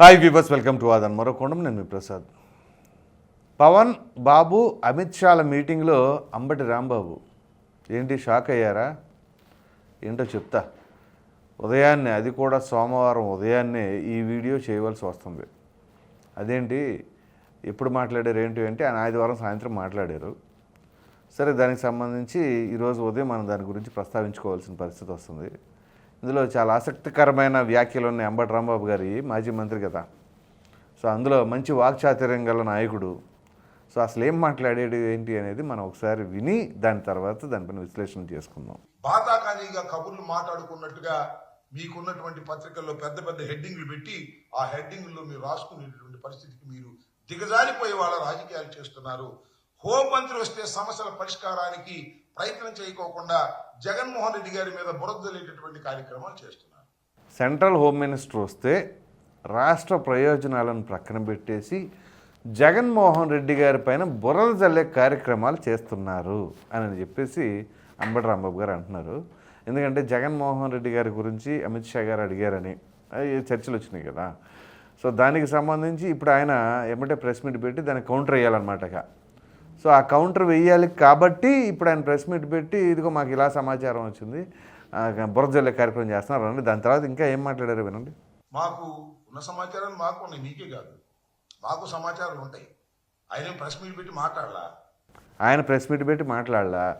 Hi viewers welcome to ఆదన్ మరో నేను మీ ప్రసాద్ పవన్ బాబు అమిత్ షాల మీటింగ్లో అంబటి రాంబాబు ఏంటి షాక్ అయ్యారా ఏంటో చెప్తా ఉదయాన్నే అది కూడా సోమవారం ఉదయాన్నే ఈ వీడియో చేయవలసి వస్తుంది అదేంటి ఎప్పుడు మాట్లాడారు ఏంటి అంటే ఆయన ఆదివారం సాయంత్రం మాట్లాడారు సరే దానికి సంబంధించి ఈరోజు ఉదయం మనం దాని గురించి ప్రస్తావించుకోవాల్సిన పరిస్థితి వస్తుంది ఇందులో చాలా ఆసక్తికరమైన వ్యాఖ్యలు ఉన్నాయి. అంబటి రాంబాబు గారి మాజీ మంత్రి కదా. సో అందులో మంచి వాక్చాతుర్యం గల నాయకుడు. సో అసలు ఏం మాట్లాడేది ఏంటి అనేది మనం ఒకసారి విని దాని తర్వాత దానిపైన విశ్లేషణ చేసుకుందాం. బాధాకారిగా కబుర్లు మాట్లాడుకున్నట్టుగా మీకున్నటువంటి పత్రికల్లో పెద్ద పెద్ద హెడ్డింగ్లు పెట్టి ఆ హెడ్డింగ్లో మీరు రాసుకునేటువంటి పరిస్థితికి మీరు దిగజారిపోయే వాళ్ళ రాజకీయాలు చేస్తున్నారు. హోంమంత్రి వస్తే సమస్యల పరిష్కారానికి ప్రయత్నం చేయకోకుండా జగన్మోహన్ రెడ్డి గారి మీద బురదలేటటువంటి కార్యక్రమాలు చేస్తున్నారు. సెంట్రల్ హోమ్ మినిస్టర్ వస్తే రాష్ట్ర ప్రయోజనాలను ప్రక్కన పెట్టేసి జగన్మోహన్ రెడ్డి గారి పైన బురద జల్లే కార్యక్రమాలు చేస్తున్నారు అని చెప్పేసి అంబటి రాంబాబు గారు అంటున్నారు. ఎందుకంటే జగన్మోహన్ రెడ్డి గారి గురించి అమిత్ షా గారు అడిగారని. చర్చలు వచ్చినాయి కదా. సో దానికి సంబంధించి ఇప్పుడు ఆయన ఏమంటే ప్రెస్ మీట్ పెట్టి దాన్ని కౌంటర్ వేయాలన్నమాట సో ఆ కౌంటర్ వేయాలి కాబట్టి ఇప్పుడు ఆయన ప్రెస్ మీట్ పెట్టి ఇదిగో మాకు ఇలా సమాచారం వచ్చింది. ఆ, బురద జల్లే కార్యక్రమం చేస్తున్నారు అనండి దాని తర్వాత ఇంకా ఏం మాట్లాడారు వినండి. మాకు ఉన్న సమాచారాలు మాకు ఉన్నాయి మీకే కాదు. మాకు సమాచారాలు ఉంటాయి. ఆయన ప్రెస్ మీట్ పెట్టి మాట్లాడలా? ఆయన ప్రెస్ మీట్ పెట్టి మాట్లాడలా?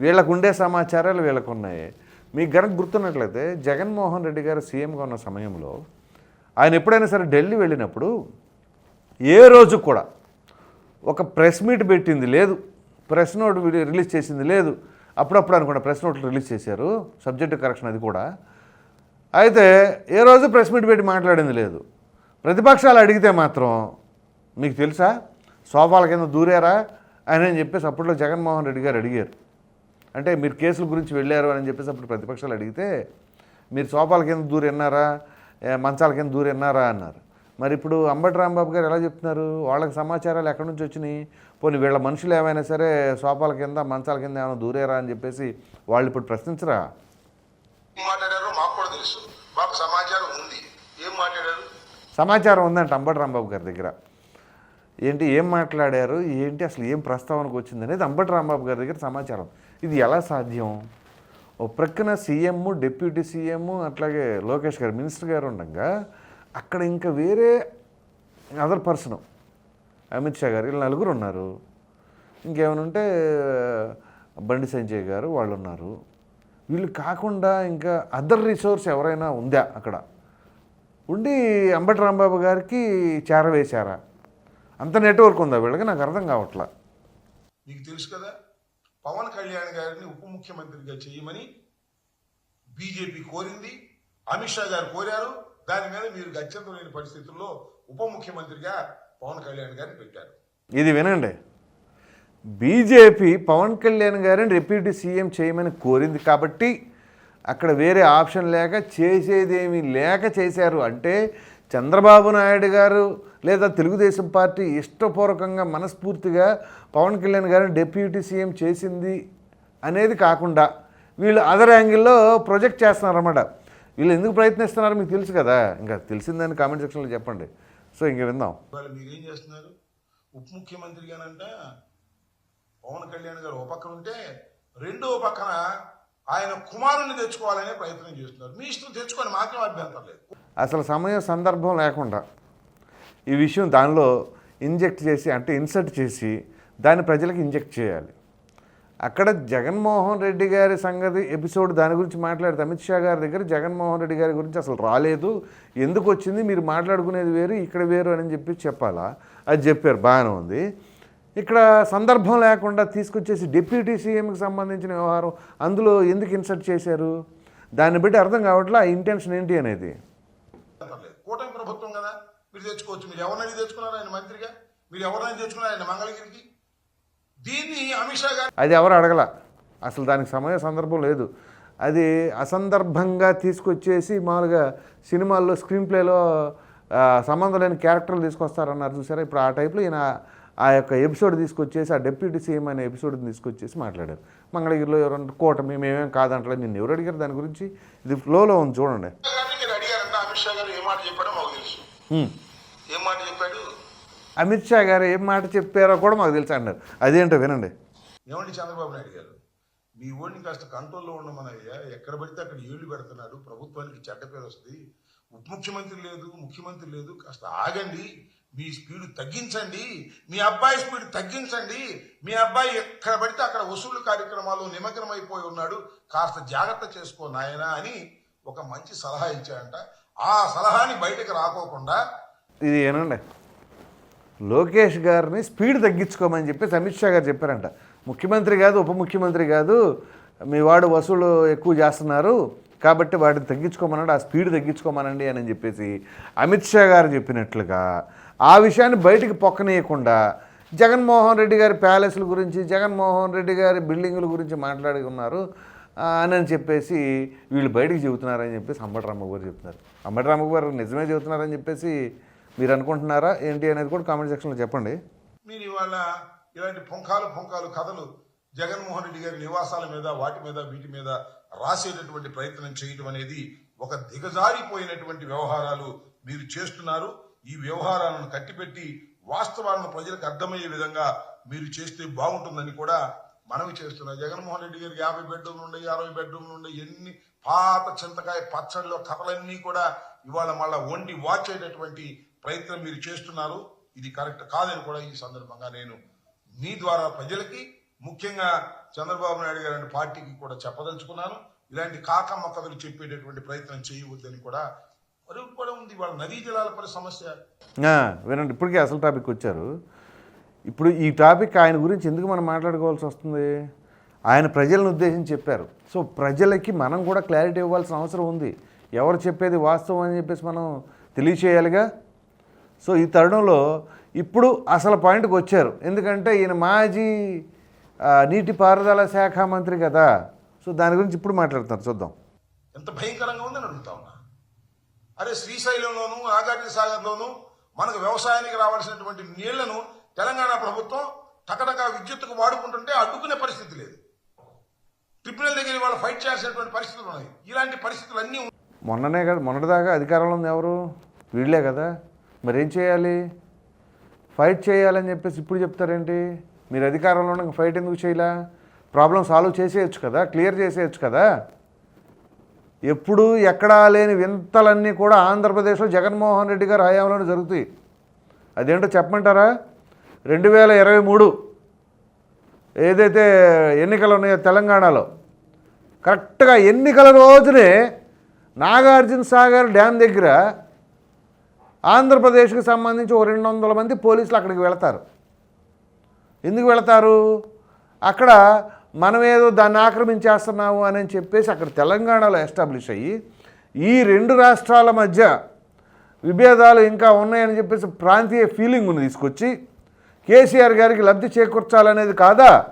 వీళ్ళకు ఉండే సమాచారాలు వీళ్ళకు ఉన్నాయి. మీకు గనక గుర్తున్నట్లయితే జగన్మోహన్ రెడ్డి గారు సీఎంగా ఉన్న సమయంలో ఆయన ఎప్పుడైనా సరే ఢిల్లీ వెళ్ళినప్పుడు ఏ రోజు కూడా ఒక ప్రెస్ మీట్ పెట్టింది లేదు. ప్రెస్ నోట్ రిలీజ్ చేసింది లేదు. అప్పుడప్పుడు అనుకుంటా ప్రెస్ నోట్లు రిలీజ్ చేశారు సబ్జెక్టు కరెక్షన్ అది కూడా. అయితే ఏ రోజు ప్రెస్ మీట్ పెట్టి మాట్లాడింది లేదు. ప్రతిపక్షాలు అడిగితే మాత్రం మీకు తెలుసా? సోఫాల కింద దూరారా? అని అని చెప్పేసి అప్పట్లో జగన్మోహన్ రెడ్డి గారు అడిగారు. అంటే మీరు కేసుల గురించి వెళ్ళారు అని చెప్పేసి అప్పుడు ప్రతిపక్షాలు అడిగితే మీరు సోఫాల కింద దూరి విన్నారా మంచాల కింద దూరి విన్నారా అన్నారు. మరి ఇప్పుడు అంబటి రాంబాబు గారు ఎలా చెప్తున్నారు? వాళ్ళకి సమాచారాలు ఎక్కడి నుంచి వచ్చినాయి? పోనీ వీళ్ళ మనుషులు ఏమైనా సరే సోఫాల కింద మంచాల కింద ఏమైనా దూరేరా అని చెప్పేసి వాళ్ళు ఇప్పుడు ప్రశ్నించరా? ఏం మాట్లాడారో మాకు కూడా తెలుసు. మాకు సమాచారం ఉంది. ఏం మాట్లాడారు? సమాచారం ఉందంట అంబటి రాంబాబు గారి దగ్గర. ఏంటి ఏం మాట్లాడారు? ఏంటి అసలు ఏం ప్రస్తావనకు వచ్చింది అనేది అంబటి రాంబాబు గారి దగ్గర సమాచారం. ఇది ఎలా సాధ్యం? ఓ ప్రక్కన సీఎం డిప్యూటీ సీఎం అట్లాగే లోకేష్ గారు మినిస్టర్ గారు ఉండగా అక్కడ ఇంకా వేరే అదర్ పర్సన్ అమిత్ షా గారు వీళ్ళు నలుగురు ఉన్నారు. ఇంకేమనుంటే ఉంటే బండి సంజయ్ గారు వాళ్ళు ఉన్నారు. వీళ్ళు కాకుండా ఇంకా అదర్ రిసోర్స్ ఎవరైనా ఉందా అక్కడ? ఉండి అంబటి రాంబాబు గారికి చేరవేశారా? అంత నెట్వర్క్ ఉందా వీళ్ళకి? నాకు అర్థం కావట్లా. నీకు తెలుసు కదా పవన్ కళ్యాణ్ గారిని ఉప ముఖ్యమంత్రిగా చేయమని బీజేపీ కోరింది అమిత్ షా గారు కోరారు దాని మీద మీరు గత్యంతరం లేని పరిస్థితుల్లో ఉప ముఖ్యమంత్రిగా పవన్ కళ్యాణ్ గారిని పెట్టారు. ఇది వినండి. బీజేపీ పవన్ కళ్యాణ్ గారిని డిప్యూటీ సీఎం చేయమని కోరింది కాబట్టి అక్కడ వేరే ఆప్షన్ లేక చేసేదేమీ లేక చేశారు. అంటే చంద్రబాబు నాయుడు గారు లేదా తెలుగుదేశం పార్టీ ఇష్టపూర్వకంగా మనస్ఫూర్తిగా పవన్ కళ్యాణ్ గారిని డిప్యూటీ సీఎం చేసింది అనేది కాకుండా వీళ్ళు అదర్ యాంగిల్లో ప్రొజెక్ట్ చేస్తున్నారన్నమాట. వీళ్ళు ఎందుకు ప్రయత్నిస్తున్నారో మీకు తెలుసు కదా? ఇంకా తెలిసిందని కామెంట్ సెక్షన్లో చెప్పండి. సో ఇంక విందాం. ఇవాళ మీరేం చేస్తున్నారు? ఉప ముఖ్యమంత్రిగానంట పవన్ కళ్యాణ్ గారు ఒక పక్కన ఉంటే రెండో పక్కన ఆయన కుమారుని తెచ్చుకోవాలనే ప్రయత్నం చేస్తున్నారు. మీ ఇష్టం తెచ్చుకొని మాకేం అభ్యంతరం లేదు. అసలు సమయం సందర్భం లేకుండా ఈ విషయం దానిలో ఇంజెక్ట్ చేసి అంటే ఇన్సర్ట్ చేసి దాన్ని ప్రజలకు ఇంజెక్ట్ చేయాలి. అక్కడ జగన్మోహన్ రెడ్డి గారి సంగతి ఎపిసోడ్ దాని గురించి మాట్లాడితే. అమిత్ షా గారి దగ్గర జగన్మోహన్ రెడ్డి గారి గురించి అసలు రాలేదు. ఎందుకు వచ్చింది? మీరు మాట్లాడుకునేది వేరు ఇక్కడ వేరు అని చెప్పి చెప్పాలా? అది చెప్పారు బాగానే ఉంది. ఇక్కడ సందర్భం లేకుండా తీసుకొచ్చేసి డిప్యూటీ సీఎంకి సంబంధించిన వ్యవహారం అందులో ఎందుకు ఇన్సర్ట్ చేశారు? దాన్ని బట్టి అర్థం కావట్లే? ఆ ఇంటెన్షన్ ఏంటి అనేది? కూటమి ప్రభుత్వం కదా. మీరు తెచ్చుకోవచ్చు. మీరు ఎవరినైనా తెచ్చుకున్నారు ఆయన మంత్రిగా? మీరు ఎవరినైనా తెచ్చుకున్నారు ఆయన మంగళగిరికి? దీన్ని అమిత్ షా గారు అది ఎవరు అడగల? అసలు దానికి సమయ సందర్భం లేదు. అది అసందర్భంగా తీసుకొచ్చేసి మామూలుగా సినిమాల్లో స్క్రీన్ ప్లేలో సంబంధం లేని క్యారెక్టర్లు తీసుకొస్తారన్నారు చూసారా? ఇప్పుడు ఆ టైప్లో ఈయన ఆ యొక్క ఎపిసోడ్ తీసుకొచ్చేసి ఆ డిప్యూటీ సీఎం అనే ఎపిసోడ్ తీసుకొచ్చేసి మాట్లాడారు. మంగళగిరిలో ఎవరన్నా కూటమి మేమేం కాదంటలేదు. నిన్ను ఎవరు అడిగారు దాని గురించి? ఇది ఫ్లోలో ఉంది చూడండి. అడిగారంట అమిత్ షా గారు ఏ మాట చెప్పాడో మాకు తెలుసు హ్మ్. ఏం మాట చెప్పాడు అమిత్ షా గారు ఏం మాట చెప్పారో కూడా మాకు తెలుసు అన్నారు. అదేంటో వినండి. ఏమండి చంద్రబాబు నాయుడు గారు? మీ ఓడిని కాస్త కంట్రోల్లో ఉండమనయ్యా. ఎక్కడ పడితే అక్కడ ఏళ్ళు పెడుతున్నాడు ప్రభుత్వానికి చెడ్డ పేరు వస్తుంది. ఉప ముఖ్యమంత్రి లేదు ముఖ్యమంత్రి లేదు. కాస్త ఆగండి. మీ స్పీడ్ తగ్గించండి. మీ అబ్బాయి స్పీడ్ తగ్గించండి. మీ అబ్బాయి ఎక్కడ పడితే అక్కడ వసూలు కార్యక్రమాల్లో నిమగ్నమైపోయి ఉన్నాడు. కాస్త జాగ్రత్త చేసుకో నాయనా అని ఒక మంచి సలహా ఇచ్చాడంట. ఆ సలహాని బయటకు రాకోకుండా ఇది ఏనండి లోకేష్ గారిని స్పీడ్ తగ్గించుకోమని చెప్పేసి అమిత్ షా గారు చెప్పారంట. ముఖ్యమంత్రి కాదు ఉప ముఖ్యమంత్రి కాదు మీ వాడు వసూలు ఎక్కువ చేస్తున్నారు కాబట్టి వాటిని తగ్గించుకోమన్నాడు ఆ స్పీడ్ తగ్గించుకోమనండి అని చెప్పేసి అమిత్ షా గారు చెప్పినట్లుగా ఆ విషయాన్ని బయటికి పొక్కనేయకుండా జగన్మోహన్ రెడ్డి గారి ప్యాలెస్ల గురించి జగన్మోహన్ రెడ్డి గారి బిల్డింగుల గురించి మాట్లాడి ఉన్నారు అని అని చెప్పేసి వీళ్ళు బయటికి చెబుతున్నారని చెప్పేసి అంబటి రామబాబు గారు చెప్తున్నారు. అంబటి రామబాబు గారు నిజమే చెబుతున్నారని చెప్పేసి మీరు అనుకుంటున్నారా ఏంటి అనేది కూడా కామెంట్ సెక్షన్లో చెప్పండి. మీరు ఇవాళ ఇలాంటి పుంఖాలు పుంఖాలు కథలు జగన్మోహన్ రెడ్డి గారి నివాసాల మీద వాటి మీద వీటి మీద రాసేటటువంటి ప్రయత్నం చేయటం అనేది ఒక దిగజారిపోయినటువంటి వ్యవహారాలు మీరు చేస్తున్నారు. ఈ వ్యవహారాలను కట్టిపెట్టి వాస్తవాలను ప్రజలకు అర్థమయ్యే విధంగా మీరు చేస్తే బాగుంటుందని కూడా మనవి చేస్తున్నాం జగన్మోహన్ రెడ్డి గారికి యాభై బెడ్రూమ్లు ఉన్నాయి అరవై బెడ్రూమ్లు ఉన్నాయి ఎన్ని పాత చింతకాయ పచ్చడిలో కథలన్నీ కూడా ఇవాళ మళ్ళా వండి వాచేటటువంటి ప్రయత్నం మీరు చేస్తున్నారు ఇది కరెక్ట్ కాదని కూడా ఈ సందర్భంగా నేను మీ ద్వారా ప్రజలకి ముఖ్యంగా చంద్రబాబు నాయుడు గారి పార్టీకి కూడా చెప్పదలుచుకున్నాను. ఇలాంటి కాకమ్మ కథలు చెప్పేటటువంటి ప్రయత్నం చేయవద్దని కూడా కూడా ఉంది. వాళ్ళ నదీ జలాల పరి సమస్య. వినండి ఇప్పటికే అసలు టాపిక్ వచ్చారు. ఇప్పుడు ఈ టాపిక్ ఆయన గురించి ఎందుకు మనం మాట్లాడుకోవాల్సి వస్తుంది? ఆయన ప్రజలను ఉద్దేశించి చెప్పారు. సో ప్రజలకి మనం కూడా క్లారిటీ ఇవ్వాల్సిన అవసరం ఉంది. ఎవరు చెప్పేది వాస్తవం అని చెప్పేసి మనం తెలియచేయాలిగా? సో ఈ తరుణంలో ఇప్పుడు అసలు పాయింట్కి వచ్చారు. ఎందుకంటే ఈయన మాజీ నీటిపారుదల శాఖ మంత్రి కదా. సో దాని గురించి ఇప్పుడు మాట్లాడుతున్నారు. చూద్దాం. ఎంత భయంకరంగా ఉందని అడుగుతా ఉన్నా. అరే శ్రీశైలంలోను నాగార్జున సాగర్లోను మనకు వ్యవసాయానికి రావాల్సినటువంటి నీళ్ళను తెలంగాణ ప్రభుత్వం టకటక విద్యుత్తుకు వాడుకుంటుంటే అడ్డుకునే పరిస్థితి లేదు. ట్రిబ్యునల్ దగ్గర వాళ్ళు ఫైట్ చేయాల్సినటువంటి పరిస్థితులు ఉన్నాయి. ఇలాంటి పరిస్థితులు అన్నీ మొన్ననే కదా మొన్నటిదాకా అధికారంలో ఉంది ఎవరు? వీళ్ళే కదా. మరి ఏం చేయాలి? ఫైట్ చేయాలని చెప్పేసి ఇప్పుడు చెప్తారేంటి? మీరు అధికారంలో ఉన్న ఫైట్ ఎందుకు చేయలే? ప్రాబ్లం సాల్వ్ చేసేయచ్చు కదా? క్లియర్ చేసేయచ్చు కదా? ఎప్పుడు ఎక్కడా లేని వింతలన్నీ కూడా ఆంధ్రప్రదేశ్లో జగన్మోహన్ రెడ్డి గారి హయాంలోనే జరుగుతాయి. అదేంటో చెప్పమంటారా? రెండు వేల ఇరవై మూడు ఏదైతే ఎన్నికలు ఉన్నాయో తెలంగాణలో కరెక్ట్గా ఎన్నికల రోజునే నాగార్జున సాగర్ డ్యామ్ దగ్గర ఆంధ్రప్రదేశ్కి సంబంధించి ఓ రెండు వందల మంది పోలీసులు అక్కడికి వెళతారు. ఎందుకు వెళతారు? అక్కడ మనం ఏదో దాన్ని ఆక్రమించేస్తున్నాము అని చెప్పేసి అక్కడ తెలంగాణలో ఎస్టాబ్లిష్ అయ్యి ఈ రెండు రాష్ట్రాల మధ్య విభేదాలు ఇంకా ఉన్నాయని చెప్పేసి ప్రాంతీయ ఫీలింగ్ను తీసుకొచ్చి కేసీఆర్ గారికి లబ్ధి చేకూర్చాలనేది కాదా?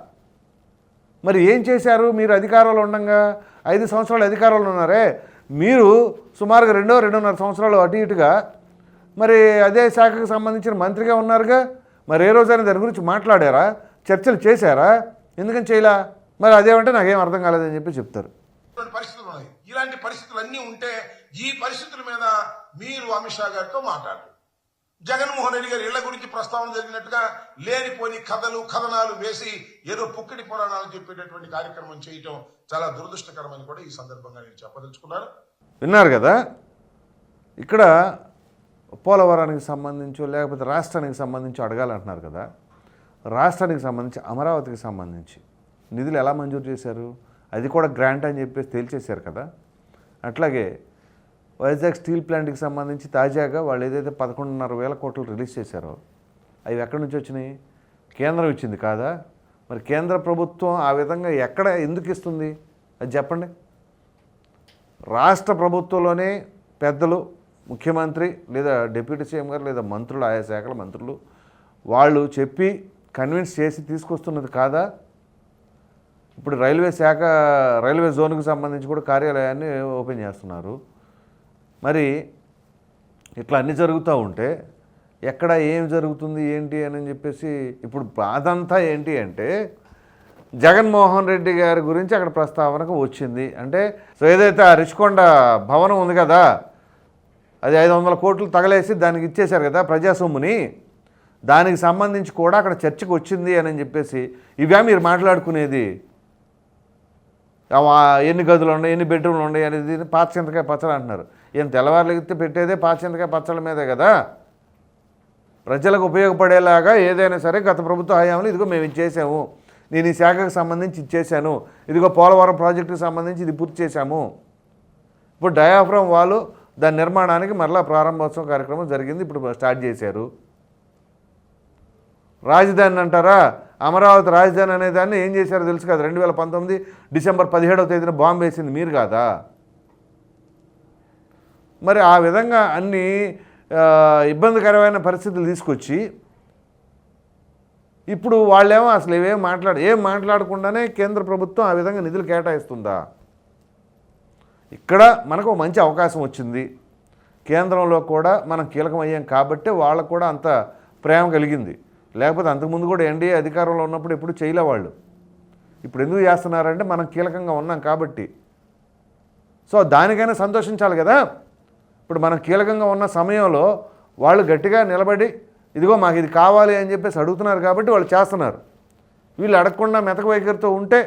మరి ఏం చేశారు? మీరు అధికారంలో ఉండగా ఐదు సంవత్సరాలు అధికారంలో ఉన్నారే మీరు సుమారుగా రెండో రెండున్నర సంవత్సరాలు అటు ఇటుగా మరి అదే శాఖకు సంబంధించిన మంత్రిగా ఉన్నారుగా? మరి ఏ రోజైనా దాని గురించి మాట్లాడారా? చర్చలు చేశారా? ఎందుకని చేయలా? మరి అదేమంటే నాకేం అర్థం కాలేదని చెప్పి చెప్తారు. ఇటువంటి పరిస్థితులు ఉన్నాయి. ఇలాంటి పరిస్థితులు అన్నీ ఉంటే ఈ పరిస్థితుల మీద మీరు అమిత్ షా గారితో మాట్లాడరు జగన్మోహన్ రెడ్డి గారి ఇళ్ళ గురించి ప్రస్తావన జరిగినట్టుగా లేనిపోని కథలు కథనాలు వేసి ఏదో పుక్కిడి పురాణాలు చెప్పేటటువంటి కార్యక్రమం చేయటం చాలా దురదృష్టకరమని కూడా ఈ సందర్భంగా నేను చెప్పదలుచుకున్నాను. విన్నారు కదా? ఇక్కడ పోలవరానికి సంబంధించో లేకపోతే రాష్ట్రానికి సంబంధించి అడగాలంటున్నారు కదా. రాష్ట్రానికి సంబంధించి అమరావతికి సంబంధించి నిధులు ఎలా మంజూరు చేశారు? అది కూడా గ్రాంట్ అని చెప్పేసి తేల్చేశారు కదా. అట్లాగే వైజాగ్ స్టీల్ ప్లాంట్కి సంబంధించి తాజాగా వాళ్ళు ఏదైతే పదకొండున్నర వేల కోట్లు రిలీజ్ చేశారో అవి ఎక్కడి నుంచి వచ్చినాయి? కేంద్రం ఇచ్చింది కాదా? మరి కేంద్ర ప్రభుత్వం ఆ విధంగా ఎక్కడ ఎందుకు ఇస్తుంది? అది చెప్పండి. రాష్ట్ర ప్రభుత్వంలోనే పెద్దలు ముఖ్యమంత్రి లేదా డిప్యూటీ సీఎం గారు లేదా మంత్రులు ఆయా శాఖల మంత్రులు వాళ్ళు చెప్పి కన్విన్స్ చేసి తీసుకొస్తున్నది కాదా? ఇప్పుడు రైల్వే శాఖ రైల్వే జోన్కి సంబంధించి కూడా కార్యాలయాన్ని ఓపెన్ చేస్తున్నారు. మరి ఇట్లా అన్నీ జరుగుతూ ఉంటే ఎక్కడ ఏం జరుగుతుంది ఏంటి అని చెప్పేసి ఇప్పుడు బాధంతా ఏంటి అంటే జగన్మోహన్ రెడ్డి గారి గురించి అక్కడ ప్రస్తావనకు వచ్చింది. అంటే సో ఏదైతే ఆ రిషికొండ భవనం ఉంది కదా అది ఐదు వందల కోట్లు తగలేసి దానికి ఇచ్చేశారు కదా ప్రజా సొమ్ముని దానికి సంబంధించి కూడా అక్కడ చర్చకు వచ్చింది అని చెప్పేసి. ఇవే మీరు మాట్లాడుకునేది? ఎన్ని గదులు ఉన్నాయి ఎన్ని బెడ్రూమ్లు ఉన్నాయి అనేది పాత పచ్చలు పచ్చడి అంటున్నారు. ఏం తెల్లవారులెగితే పెట్టేదే పాత పచ్చల మీదే కదా. ప్రజలకు ఉపయోగపడేలాగా ఏదైనా సరే గత ప్రభుత్వ హయాంలో ఇదిగో మేము ఇచ్చేసాము. చేసాము నేను ఈ శాఖకు సంబంధించి ఇచ్చేసాను ఇదిగో పోలవరం ప్రాజెక్టుకి సంబంధించి ఇది పూర్తి చేశాము. ఇప్పుడు డయాఫ్రమ్ వాళ్ళు దాని నిర్మాణానికి మరలా ప్రారంభోత్సవం కార్యక్రమం జరిగింది. ఇప్పుడు స్టార్ట్ చేశారు. రాజధాని అంటారా? అమరావతి రాజధాని అనే దాన్ని ఏం చేశారో తెలుసు కదా. రెండు వేల పంతొమ్మిది డిసెంబర్ పదిహేడవ తేదీన బాంబు వేసింది మీరు కాదా? మరి ఆ విధంగా అన్ని ఇబ్బందికరమైన పరిస్థితులు తీసుకొచ్చి ఇప్పుడు వాళ్ళేమో అసలు ఇవేం మాట్లాడు ఏం మాట్లాడకుండానే కేంద్ర ప్రభుత్వం ఆ విధంగా నిధులు కేటాయిస్తుందా? ఇక్కడ మనకు మంచి అవకాశం వచ్చింది. కేంద్రంలో కూడా మనం కీలకమయ్యాం కాబట్టి వాళ్ళకు కూడా అంత ప్రేమ కలిగింది. లేకపోతే అంతకుముందు కూడా ఎన్డీఏ అధికారంలో ఉన్నప్పుడు ఎప్పుడు చేయలే వాళ్ళు. ఇప్పుడు ఎందుకు చేస్తున్నారంటే మనం కీలకంగా ఉన్నాం కాబట్టి. సో దానికైనా సంతోషించాలి కదా. ఇప్పుడు మనం కీలకంగా ఉన్న సమయంలో వాళ్ళు గట్టిగా నిలబడి ఇదిగో మాకు ఇది కావాలి అని చెప్పేసి అడుగుతున్నారు కాబట్టి వాళ్ళు చేస్తున్నారు. వీళ్ళు అడగకుండా మెతక వైఖరితో ఉంటే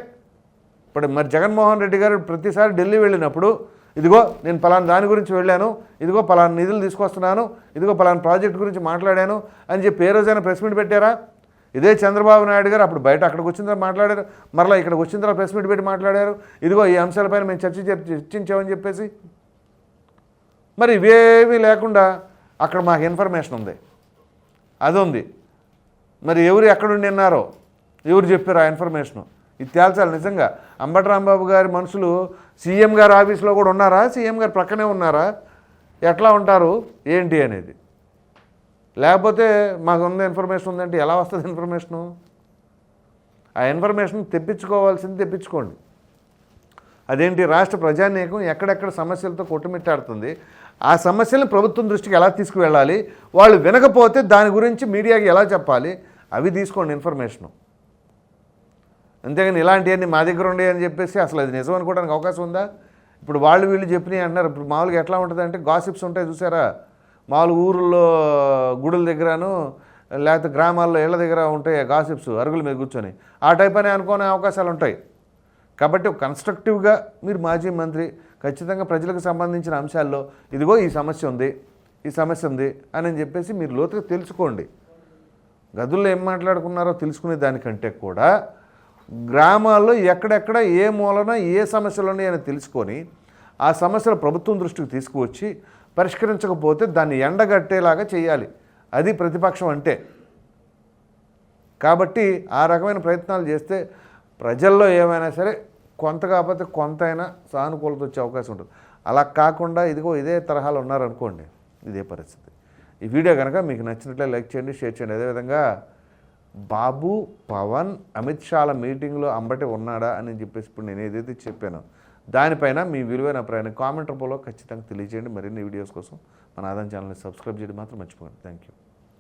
ఇప్పుడు మరి జగన్మోహన్ రెడ్డి గారు ప్రతిసారి ఢిల్లీ వెళ్ళినప్పుడు ఇదిగో నేను పలానా దాని గురించి వెళ్ళాను ఇదిగో పలానా నిధులు తీసుకొస్తున్నాను ఇదిగో పలానా ప్రాజెక్ట్ గురించి మాట్లాడాను అని చెప్పి ఏ రోజైనా ప్రెస్ మీట్ పెట్టారా? ఇదే చంద్రబాబు నాయుడు గారు అప్పుడు బయట అక్కడికి వచ్చిన తర్వాత మాట్లాడారు మరలా ఇక్కడికి వచ్చిన తర్వాత ప్రెస్ మీట్ పెట్టి మాట్లాడారు ఇదిగో ఈ అంశాలపైన మేము చర్చ చర్చించామని చెప్పేసి. మరి ఇవేమీ లేకుండా అక్కడ మాకు ఇన్ఫర్మేషన్ ఉంది. అది ఉంది మరి ఎవరు ఎక్కడుండి ఉన్నారో ఎవరు చెప్పారు ఆ ఇన్ఫర్మేషను? ఇది తేల్చాలి నిజంగా అంబటరాంబాబు గారి మనుషులు సీఎం గారు ఆఫీస్లో కూడా ఉన్నారా? సీఎం గారు ప్రక్కనే ఉన్నారా? ఎట్లా ఉంటారు? ఏంటి అనేది. లేకపోతే మాకు ఉన్న ఇన్ఫర్మేషన్ ఉందంటే ఎలా వస్తుంది ఇన్ఫర్మేషను? ఆ ఇన్ఫర్మేషన్ తెప్పించుకోవాల్సింది తెప్పించుకోండి. అదేంటి? రాష్ట్ర ప్రజానీకం ఎక్కడెక్కడ సమస్యలతో కొట్టుమిట్టాడుతుంది. ఆ సమస్యలను ప్రభుత్వం దృష్టికి ఎలా తీసుకువెళ్ళాలి? వాళ్ళు వినకపోతే దాని గురించి మీడియాకి ఎలా చెప్పాలి? అవి తీసుకోండి ఇన్ఫర్మేషను. అంతేగాని ఇలాంటివన్నీ మా దగ్గర ఉండే అని చెప్పేసి అసలు అది నిజం అనుకోవడానికి అవకాశం ఉందా? ఇప్పుడు వాళ్ళు వీళ్ళు చెప్పినాయి అంటున్నారు. ఇప్పుడు మామూలుగా ఎట్లా ఉంటుంది అంటే గాసిప్స్ ఉంటాయి చూసారా? మామూలు ఊళ్ళో గుడుల దగ్గరను లేకపోతే గ్రామాల్లో ఇళ్ళ దగ్గర ఉంటాయి గాసిప్స్ అరుగుల మీద కూర్చొని. ఆ టైప్ అని అనుకునే అవకాశాలు ఉంటాయి. కాబట్టి కన్స్ట్రక్టివ్గా మీరు మాజీ మంత్రి ఖచ్చితంగా ప్రజలకు సంబంధించిన అంశాల్లో ఇదిగో ఈ సమస్య ఉంది ఈ సమస్య ఉంది అని చెప్పేసి మీరు లోతుగా తెలుసుకోండి. గదుల్లో ఏం మాట్లాడుకున్నారో తెలుసుకునే దానికంటే కూడా గ్రామాల్లో ఎక్కడెక్కడ ఏ మూలన ఏ సమస్యలు ఉన్నాయని తెలుసుకొని ఆ సమస్యలు ప్రభుత్వం దృష్టికి తీసుకువచ్చి పరిష్కరించకపోతే దాన్ని ఎండగట్టేలాగా చేయాలి. అది ప్రతిపక్షం అంటే. కాబట్టి ఆ రకమైన ప్రయత్నాలు చేస్తే ప్రజల్లో ఏమైనా సరే కొంత కాకపోతే కొంత అయినా సానుకూలత వచ్చే అవకాశం ఉంటుంది. అలా కాకుండా ఇదిగో ఇదే తరహాలో ఉన్నారనుకోండి ఇదే పరిస్థితి. ఈ వీడియో కనుక మీకు నచ్చినట్లే లైక్ చేయండి షేర్ చేయండి. అదేవిధంగా బాబు పవన్ అమిత్ షాల మీటింగ్లో అంబటి ఉన్నాడా అని చెప్పేసి ఇప్పుడు నేను ఏదైతే చెప్పానో దానిపైన మీ విలువైన అభిప్రాయాన్ని కామెంట్ రూపంలో ఖచ్చితంగా తెలియజేయండి. మరిన్ని వీడియోస్ కోసం మన ఆదాయం ఛానల్ని సబ్స్క్రైబ్ చేయడం మాత్రం మర్చిపోకండి. Thank you